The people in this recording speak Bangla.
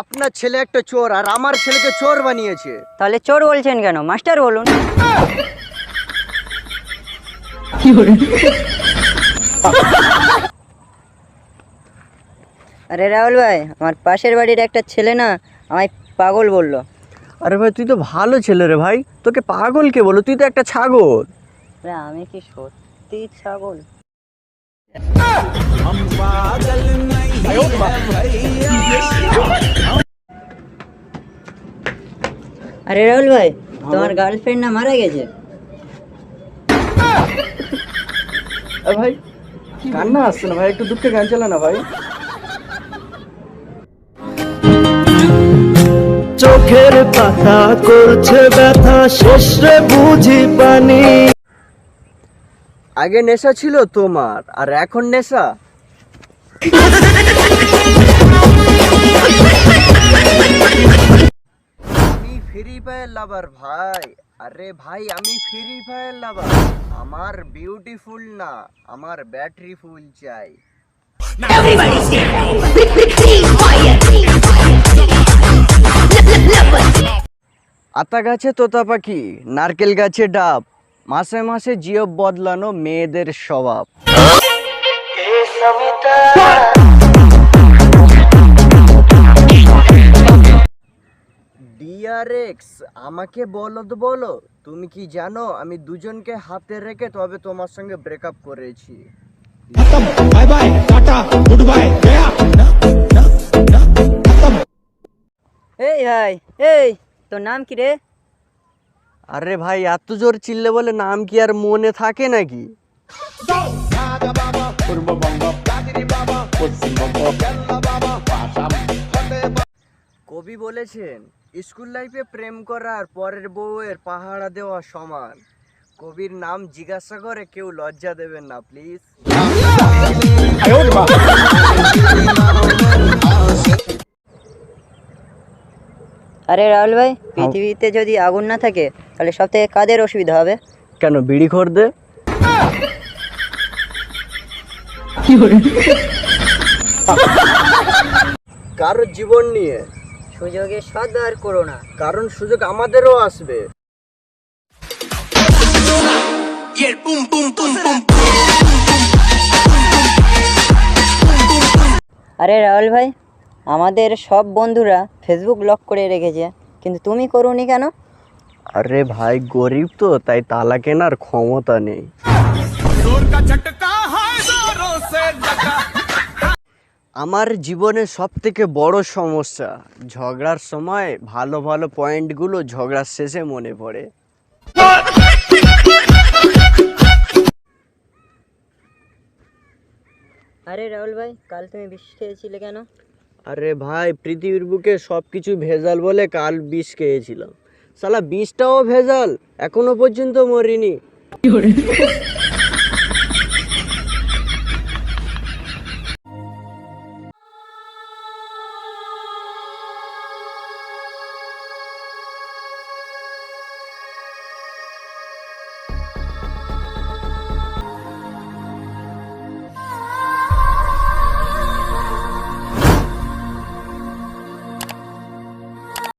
আপনার ছেলে একটা চোর আর আমার ছেলেকে চোর বানিয়েছে। তাহলে চোর বলছেন কেন? মাস্টার বলুন। আরে রাহুল ভাই আমার পাশের বাড়ির একটা ছেলে না আমায় পাগল বলল। আরে ভাই তুই তো ভালো ছেলে রে ভাই। তোকে পাগল কে বলো তুই তো একটা ছাগল। আমি কি সত্যি ছাগল? আরে রাহুল ভাই তোমার গার্লফ্রেন্ড না মারা গেছে? ভাই কান্না আসছে না ভাই? একটু দুঃখে গান চালা না ভাই। চোখের পাতা করছে ব্যথা শেষ রে বুঝি পানি। আগে নেশা ছিল তোমার আর এখন নেশা? ফ্রি ফায়ার লাভার ভাই। আরে ভাই আমি ফ্রি ফায়ার লাভার আমার বিউটিফুল না আমার ব্যাটারি ফুল চাই। আতা গাছে তোতা পাখি নারকেল গাছে ডাব। মাসে মাসে জিও বদলানো মেয়েদের স্বভাব। ডিয়ারেক্স আমাকে বলো তো বলো তুমি কি জানো আমি দুজনকে হাতে রেখে তবে তোমার সঙ্গে ব্রেকআপ করেছি। বাই বাই এই ভাই এই তোর নাম কি রে? আরে ভাই এত জোর চিল্লে বলে নাম কি আর মনে থাকে নাকি? কবি বলেছেন স্কুল লাইফে প্রেম করার পরের বউয়ের পাহারা দেওয়া সমান। কবির নাম জিজ্ঞাসা করে কেউ লজ্জা দেবেন না প্লিজ আরে রাহুল ভাই পৃথিবীতে যদি আগুন না থাকে তাহলে সব থেকে কাদের অসুবিধা হবে? কেন বিড়ি খোর দে কারোর জীবন নিয়ে সুযোগে সদ্ব্যবহার করো না। কারণ সুযোগ আমাদেরও আসবে। আরে রাহুল ভাই আমাদের সব বন্ধুরা ফেসবুক লক করে রেখেছে কিন্তু তুমি করোনি কেন? আরে ভাই গরিব তো তাই তালা কেনার ক্ষমতা নেই। আমার জীবনের সব থেকে বড় সমস্যা ঝগড়ার সময় ভালো ভালো পয়েন্টগুলো ঝগড়ার শেষে মনে পড়ে। আরে রাহুল ভাই কাল তুমি বিষ খেয়েছিলে কেন? আরে ভাই পৃথিবীর বুকে সব কিছু ভেজাল বলে কাল বিষ খেয়েছিলাম। সালা বিষটাও ভেজাল এখনও পর্যন্ত মরিনি।